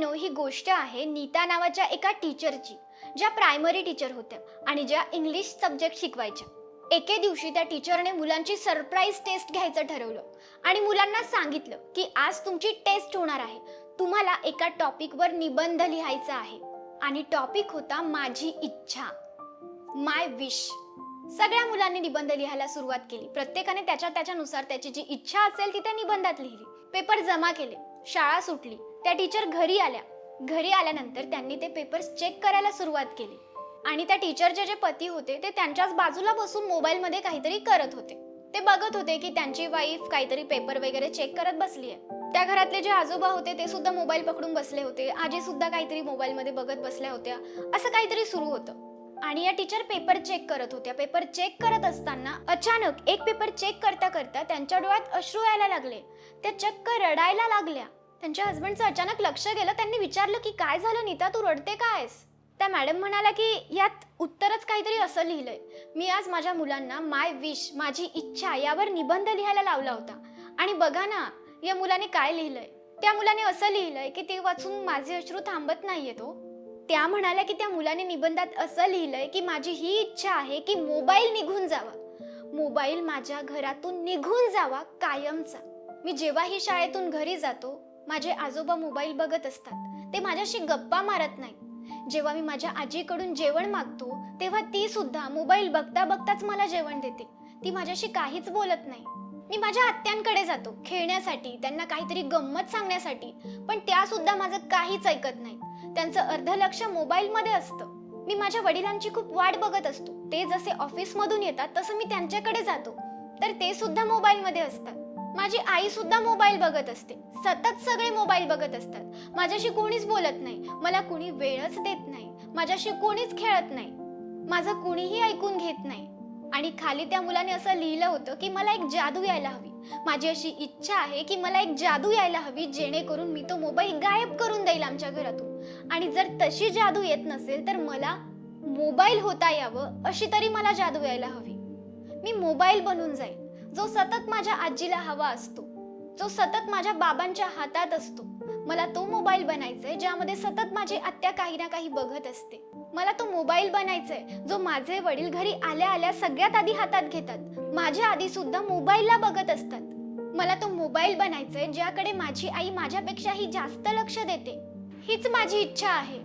मित्रांनो ही गोष्ट आहे नीता नावाच्या एका टीचरची ज्या प्रायमरी टीचर होत्या आणि ज्या इंग्लिश सब्जेक्ट शिकवायच्या. एके दिवशी त्या टीचरने मुलांची सरप्राईज टेस्ट घ्यायचं ठरवलं आणि मुलांना सांगितलं की आज तुमची टेस्ट होणार आहे. तुम्हाला एका टॉपिकवर निबंध लिहायचा आहे आणि टॉपिक होता माझी इच्छा माय विश सगळ्या मुलांनी निबंध लिहायला सुरुवात केली. प्रत्येकाने त्याच्या त्याच्यानुसार त्याची जी इच्छा असेल ती त्या निबंधात लिहिली. पेपर जमा केले. शाळा सुटली. त्या टीचर घरी आल्या. घरी आल्यानंतर त्यांनी ते पेपर्स चेक करायला सुरुवात केली. आणि त्या टीचरचे जे पती होते ते त्यांच्याच बाजूला बसून मोबाईलमध्ये काहीतरी करत होते. ते बघत होते की त्यांची वाईफ काहीतरी पेपर वगैरे चेक करत बसली आहे त्या घरातले जे आजोबा होते ते सुद्धा मोबाईल पकडून बसले होते. आजी सुद्धा काहीतरी मोबाईलमध्ये बघत बसल्या होत्या. असं काहीतरी सुरू होतं. आणि या टीचर पेपर चेक करत होत्या. पेपर चेक करत असताना अचानक एक पेपर चेक करता करता त्यांच्या डोळ्यात अश्रू यायला लागले. त्या चक्क रडायला लागल्या. त्यांच्या हस्बंडचं अचानक लक्ष गेलं. त्यांनी विचारलं की काय झालं नीता? तू रडते कायस त्या मॅडम म्हणाल्या की यात उत्तरच काहीतरी असं लिहिलंय. मी आज माझ्या मुलांना माय विश माझी इच्छा यावर निबंध लिहायला लावला होता. आणि बघा ना या मुलाने काय लिहिलंय. त्या मुलाने असं लिहिलंय की ते वाचून माझे अश्रू थांबत नाहीये तो हो. त्या म्हणाल्या की त्या मुलाने निबंधात असं लिहिलंय की माझी ही इच्छा आहे की मोबाईल निघून जावा. मोबाईल माझ्या घरातून निघून जावा कायमचा. मी जेव्हाही शाळेतून घरी जातो माझे आजोबा मोबाईल बघत असतात. ते माझ्याशी गप्पा मारत नाही जेव्हा मी माझ्या आजीकडून जेवण मागतो तेव्हा ती सुद्धा मोबाईल बघता बघताच मला जेवण देते. ती माझ्याशी काहीच बोलत नाही. मी माझ्या आत्यांकडे जातो खेळण्यासाठी त्यांना काहीतरी गंमत सांगण्यासाठी पण त्या सुद्धा माझं काहीच ऐकत नाही त्यांचं अर्ध लक्ष मोबाईलमध्ये असतं. मी माझ्या वडिलांची खूप वाट बघत असतो. ते जसे ऑफिसमधून येतात तसं मी त्यांच्याकडे जातो. तर ते सुद्धा मोबाईलमध्ये असतात. माझी आई सुद्धा मोबाईल बघत असते. सतत सगळे मोबाईल बघत असतात. माझ्याशी कोणीच बोलत नाही. मला कुणी वेळच देत नाही. माझ्याशी कोणीच खेळत नाही. माझं कुणीही ऐकून घेत नाही. आणि खाली त्या मुलाने असं लिहिलं होतं की मला एक जादू यायला हवी. माझी अशी इच्छा आहे की मला एक जादू यायला हवी जेणेकरून मी तो मोबाईल गायब करून देईल आमच्या घरातून. आणि जर तशी जादू येत नसेल तर मला मोबाईल होता यावं अशी तरी मला जादू यायला हवी. मी मोबाईल बनून जाईल जो सतत माझ्या आजीला हवा असतो जो सतत माझ्या बाबांच्या हातात असतो मला तो मोबाईल बनायचाय ज्यामध्ये सतत माझी आत्या काही ना काही बघत असते. मला तो मोबाईल बनायचाय जो माझे वडील घरी आल्या आल्या सगळ्यात आधी हातात घेतात. माझ्या आधी सुद्धा मोबाईलला बघत असतात. मला तो मोबाईल बनायचाय ज्याकडे माझी आई माझ्यापेक्षाही जास्त लक्ष देते. हीच माझी इच्छा आहे.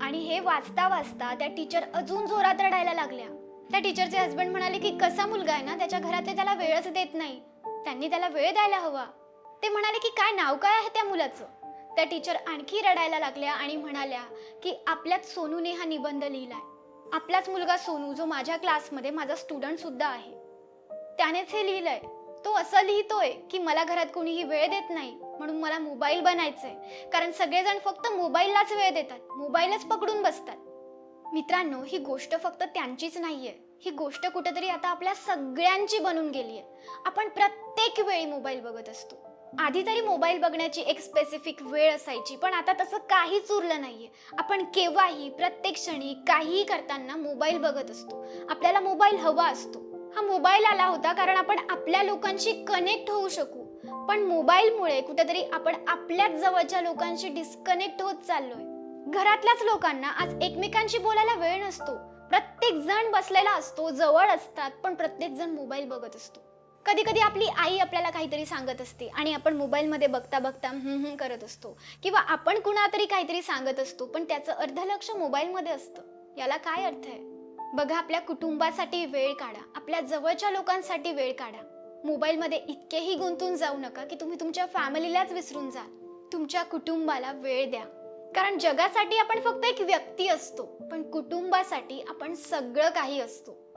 आणि हे वाचता वाचता त्या टीचर अजून जोरात रडायला लागल्या. त्या टीचरचे हस्बंड म्हणाले की कसा मुलगा आहे ना त्याच्या घरातले त्याला वेळच देत नाही. त्यांनी त्याला वेळ द्यायला हवा. ते म्हणाले की काय नाव काय आहे त्या मुलाचं? त्या टीचर आणखी रडायला लागल्या आणि म्हणाल्या की आपल्याच सोनूने हा निबंध लिहिलाय. आपलाच मुलगा सोनू जो माझ्या क्लासमध्ये माझा स्टुडंट सुद्धा आहे. त्यानेच हे लिहिलंय. तो असं लिहितोय की मला घरात कोणीही वेळ देत नाही म्हणून मला मोबाईल बनायचंय. कारण सगळेजण फक्त मोबाईललाच वेळ देतात मोबाईलच पकडून बसतात. मित्रांनो ही गोष्ट फक्त त्यांचीच नाहीये. ही गोष्ट कुठेतरी आता आपल्या सगळ्यांची बनून गेली आहे आपण प्रत्येक वेळी मोबाईल बघत असतो. आधी तरी मोबाईल बघण्याची एक स्पेसिफिक वेळ असायची पण आता तसं काहीच उरलं नाहीये. आपण केव्हाही प्रत्येक क्षणी काहीही करताना मोबाईल बघत असतो. आपल्याला मोबाईल हवा असतो. हा मोबाईल आला होता कारण आपण आपल्या लोकांशी कनेक्ट होऊ शकू. पण मोबाईलमुळे कुठेतरी आपण आपल्याच जवळच्या लोकांशी डिस्कनेक्ट होत चाललोय. घरातल्याच लोकांना आज एकमेकांशी बोलायला वेळ नसतो. प्रत्येक जण बसलेला असतो जवळ असतात पण प्रत्येक जण मोबाईल बघत असतो. कधी कधी आपली आई आपल्याला काहीतरी सांगत असते आणि आपण मोबाईलमध्ये बघता बघता हम्म हम्म करत असतो. किंवा आपण कुणातरी काहीतरी सांगत असतो पण त्याचं अर्ध लक्ष मोबाईलमध्ये असतं. याला काय अर्थ आहे? बघा आपल्या कुटुंबासाठी वेळ काढा. आपल्या जवळच्या लोकांसाठी वेळ काढा. मोबाईलमध्ये इतकेही गुंतून जाऊ नका की तुम्ही तुमच्या फॅमिलीलाच विसरून जा तुमच्या कुटुंबाला वेळ द्या. कारण जगासाठी आपण फक्त एक व्यक्ती असतो पण कुटुंबासाठी आपण सगळं काही असतो.